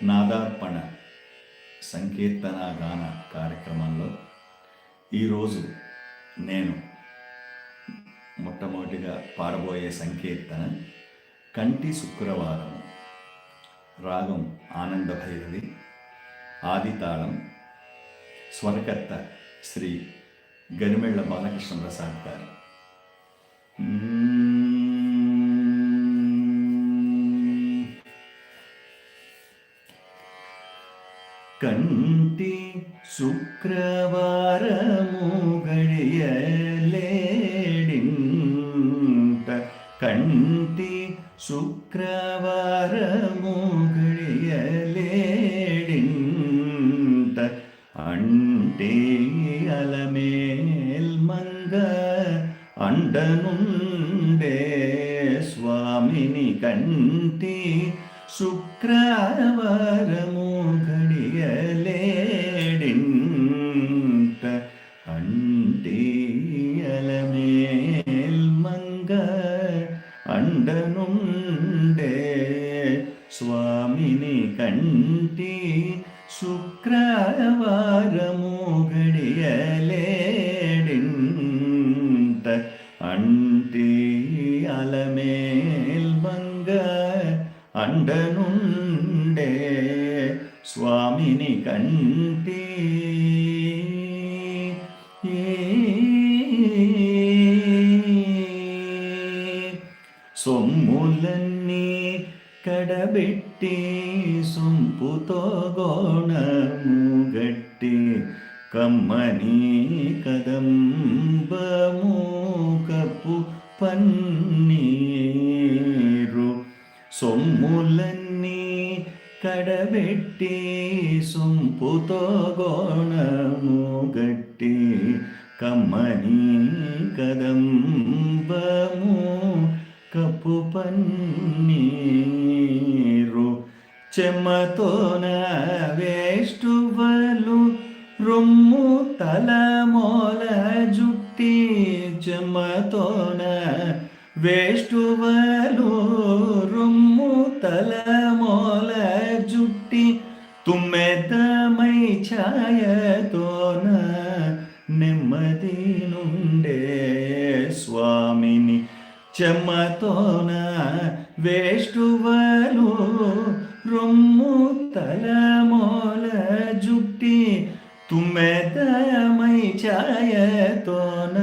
నాదార్పణ సంకీర్తన గాన కార్యక్రమంలో ఈరోజు నేను మొట్టమొదటిగా పాడబోయే సంకీర్తన కంటి శుక్రవారం రాగం ఆనందభైరవి ఆదితాళం స్వరకర్త శ్రీ గరిమెళ్ళ బాలకృష్ణ ప్రసాద్ గారు కంటి శుక్రవారము గడియలేడింట కంటి శుక్రవారము గడియలేడింట అంటే అలమేల్ మంగ అండనుండే స్వామిని కంటి శుక్రవారము కంటి శుక్రవారము గడియలేడింట అంటే అలమేల్ మంగ అండనుండే స్వామిని కంటి సొమ్ములన్నీ కడబెట్టి సొంపుతో గోణము గట్టి కమ్మని కదంబము కప్పు పన్నీరు సొమ్ములన్నీ కడబెట్టి సొంపుతో గోణము గట్టి కమ్మని కదంబము కప్పు పన్నీరు చెమ్మతోన వేష్టువలు రొమ్ము తలమోల జుట్టి చెమ్మతోన వేష్టువలు రొమ్ము తలమోల జుట్టి తుమ్మెదమై ఛాయతోన నెమ్మది నుండే స్వామిని చెమ్మతోన వేష్టువలు రొమ్ము తలమోల జుట్టి తుమ్మెదమై ఛాయతోన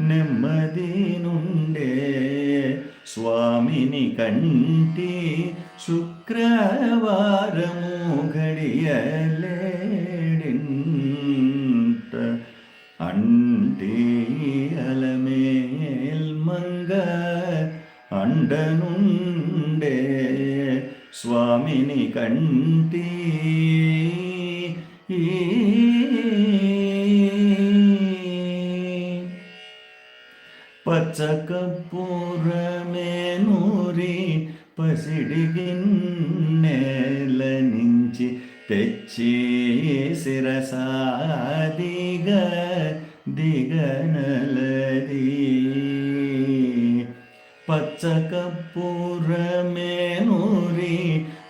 నెమ్మది నుండే స్వామిని కంటి శుక్రవారము గడియలే. స్వామిని కంటి పచ్చకపూరమేనూరి పసిడి గిన్నెల నుంచి తెచ్చి శిరసాదిగ దిగనలది. పచ్చకపూరమేనూరి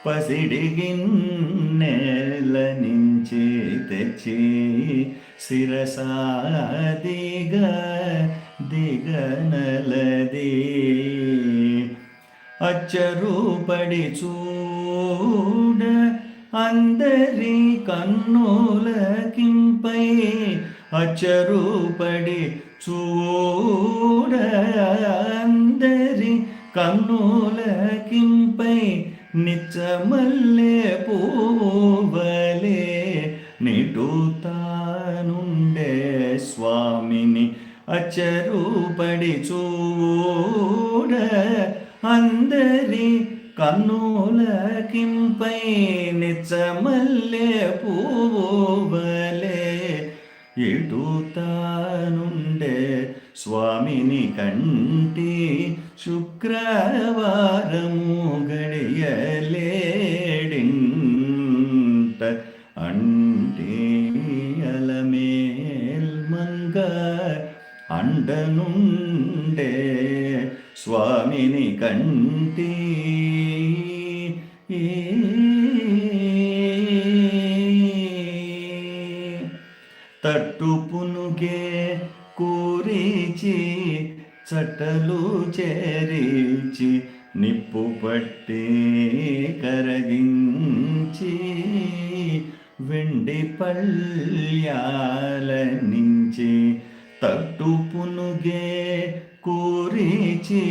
పసిడి గిన్నెల నుంచి తెచ్చి శిరసాదిగ దిగనలది. అచ్చరూపడి చూడ అందరి కన్నులకింపై అచ్చరూపడి చూడ అందరి కన్నులకింపై నిచ్చమల్లే పూవలే నిటుతానుండే స్వామిని అచ్చరుపడి చూడ అందరి కన్నులకింపై నిచ్చమల్లే పూవలే ఇటుతానుండే స్వామిని కంటి శుక్రవారము గడియలేడింట అంటే అలమేల్ మంగ అండనుండే స్వామిని కంటి చటుపునుగే కూరిచి చటలు చేరిచి నిప్పు పట్టి కరగించి వెండి పల్యాల నుంచి తట్టుపునుగే కూరిచి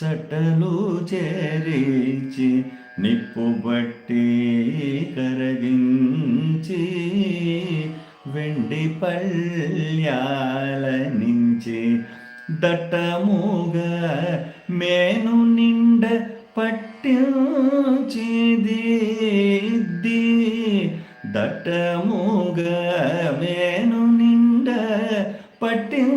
చటలు చేరిచి నిప్పు పట్టి పల్యాల నుంచి దట్టముగా మేను నిండ పట్టించిది దట్టముగా మేను నిండ పట్టించేది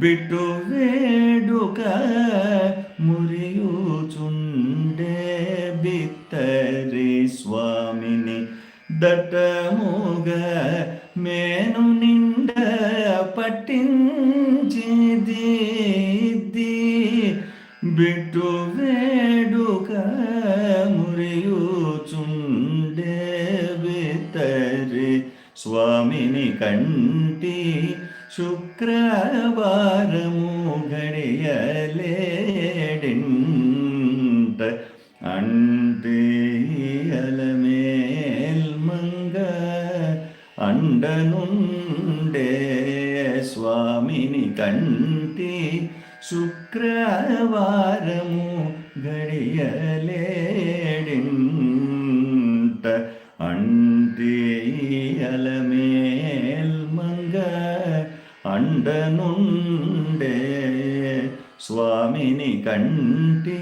బిట్టు వేడుక మురియుచుండే ದಟ್ಟ ಮೂಗ ಮೇನು ನಿಂಡ ಪಟ್ಟಿಂಚಿದೀದ್ದಿ ಬಿಟ್ಟು ಬೇಡುಕ ಮುರಿಯುಚುಂಡೆ ಬಿತ್ತರಿ ಸ್ವಾಮಿನಿ ಕಂಟಿ ಶುಕ್ರವಾರಮು ಗಡಿಯಲೇಡಿಂತ ಅಣ್ಣ అండనుండే స్వామిని కంటి శుక్రవారము గడియలేడింట. అంటే మంగ అండనుండే స్వామిని కంటి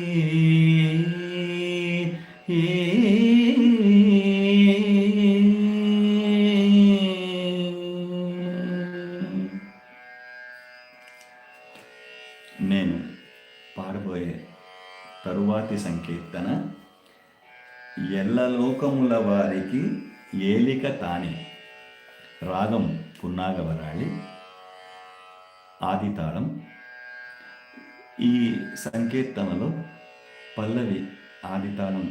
నేను పాడబోయే తరువాతి సంకీర్తన ఎల్లలోకముల వారికి ఏలిక తానే రాగం పున్నాగవరాళి ఆదితాళం. ఈ సంకీర్తనలో పల్లవి ఆదితాళం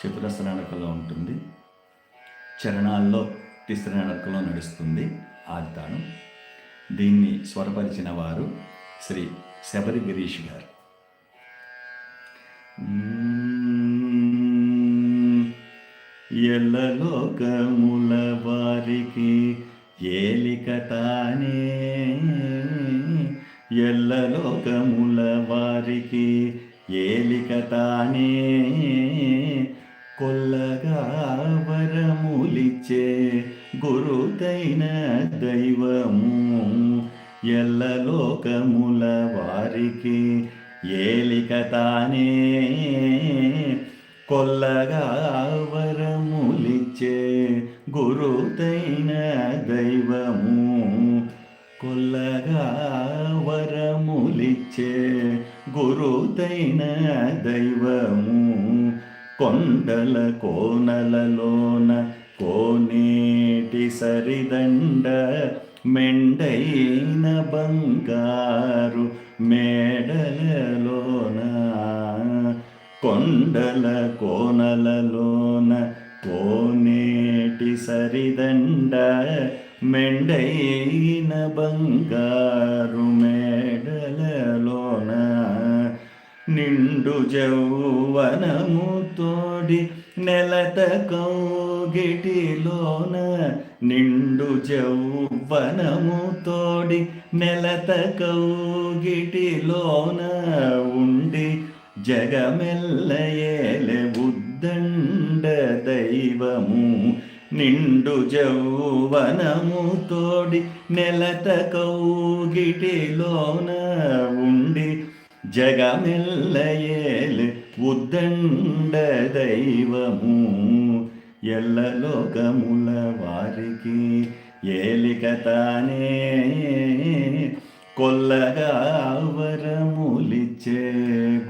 చతురస్ర నడకలో ఉంటుంది. చరణాల్లో తిస్ర నడకలో నడుస్తుంది ఆదితాళం. దీన్ని స్వరపరిచిన వారు శ్రీ శబరి గిరీష్ గారు. ఎల్లలోకముల వారికి ఏలికతానే. ఎల్లలోకముల వారికి ఏలికతానే. కొల్లగా వరములిచ్చే గురుతైన దైవము. ఎల్లలోకముల వారికి ఏలిక తానే. కొల్లగా వరములిచ్చే గురుతైన దైవము. కొల్లగా వరములిచ్చే గురుతైన దైవము. కొండల కోనలలోన కోనేటి సరిదండ మెండైన బంగారు మేడలలోన కొండల కోనలలోన కోనేటి సరిదండ మెండైన బంగారు మేడలలోన నిండు జౌవనము తోడి నెలత కౌగిటిలోన నిండు జౌవనము తోడి నెలత కౌగిటిలోన ఉండి జగమెల్లయేలే ఉద్దండ దైవము. నిండు జౌవనము తోడి నెలత కౌగిటిలోన ఉండి జగమెల్లయేలు ఉద్దండ దైవము ఎల్లలోకముల వారికి ఏలిక తానే కొల్లగా వరములిచ్చే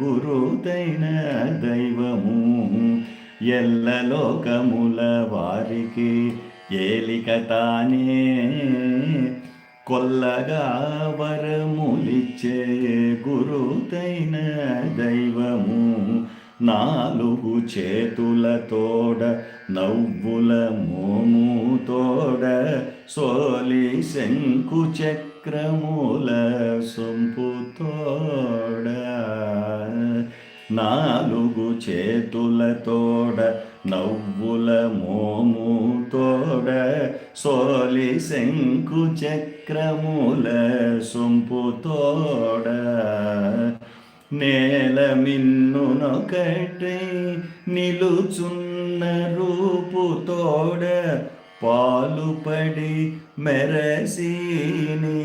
గురుతైన దైవము ఎల్లలోకముల వారికి ఏలిక తానే కొల్లగా వరములిచ్చే గురుతైన దైవము నాలుగు చేతులతోడ నవ్వుల మోముతోడ సోలి శంకు చక్రముల సొంపుతోడ నాలుగు చేతులతోడ నవ్వుల మోముతోడ సోలి శంకు చక్రముల సొంపుతోడ నేల మిన్నునొకటే నిలుచున్న రూపుతోడ పాలుపడి మెరసీని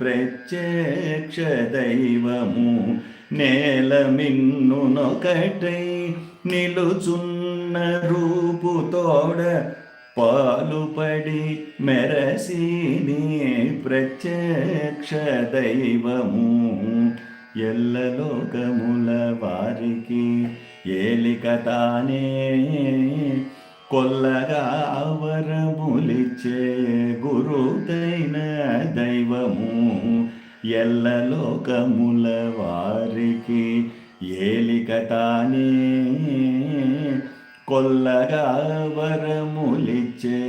ప్రత్యక్ష దైవము. నేల మిన్నునొకటై నిలుచున్న రూపుతోడ పాలుపడి మెరసీని ప్రత్యక్ష దైవము. ఎల్లలోకముల వారికి ఏలికతానే కొల్లగా వరములిచ్చే గురుదైన దైవము ఎల్లలోకముల వారికి ఏలికతానే కొల్లగా వరములిచ్చే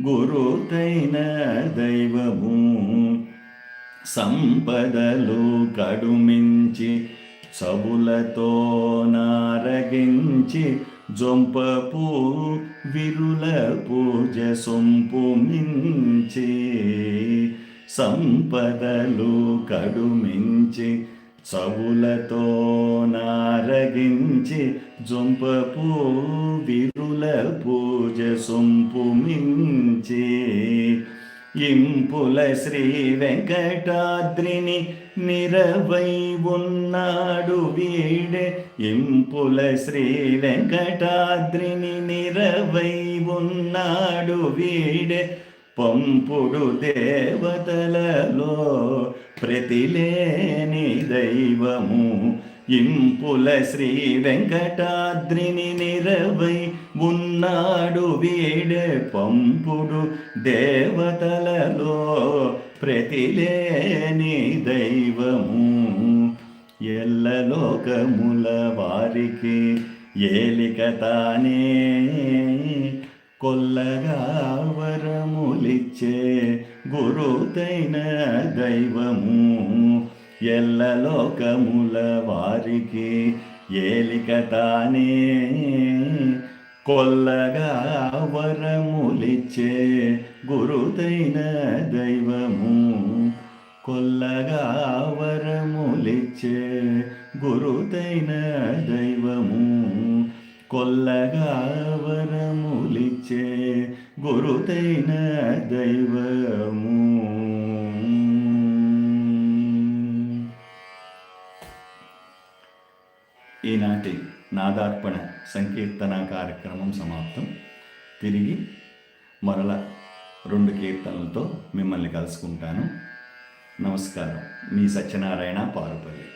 గురుదైన దైవము సంపదలు కడుమించి సబులతో నారగించి జొంపపు విరుల పూజ సొంపు మించి సంపదలు కడుమించి సబులతో నారగించి జొంపపు విరుల పూజ సొంపు మించి ఇంపుల శ్రీ వెంకటాద్రిని నిరవై ఉన్నాడు వీడే. ఇంపుల శ్రీ వెంకటాద్రిని నిరవై ఉన్నాడు వీడే. పంపుడు దేవతలలో ప్రతిలేని దైవము ఇంపుల శ్రీ వెంకటాద్రిని నిరవై ఉన్నాడు వీడే పంపుడు దేవతలలో ప్రతిలేని దైవము. ఎల్ల లోకముల వారికి ఏలిక తానే. కొల్లగా వరములిచ్చే గురుతైన దైవము. ఎల్లలోకముల వారికి ఏలిక తానే కొల్లగా వరములిచ్చే గురుదైన దైవము. కొల్లగా వరములిచ్చే గురుదైన దైవము. కొల్లగా వరములిచ్చే గురుదైన దైవము. నాదార్పణ సంకీర్తన కార్యక్రమం సమాప్తం. తిరిగి మరల రెండు కీర్తనలతో మిమ్మల్ని కలుసుకుంటాను. నమస్కారం. మీ సత్యనారాయణ పారుపల్లి.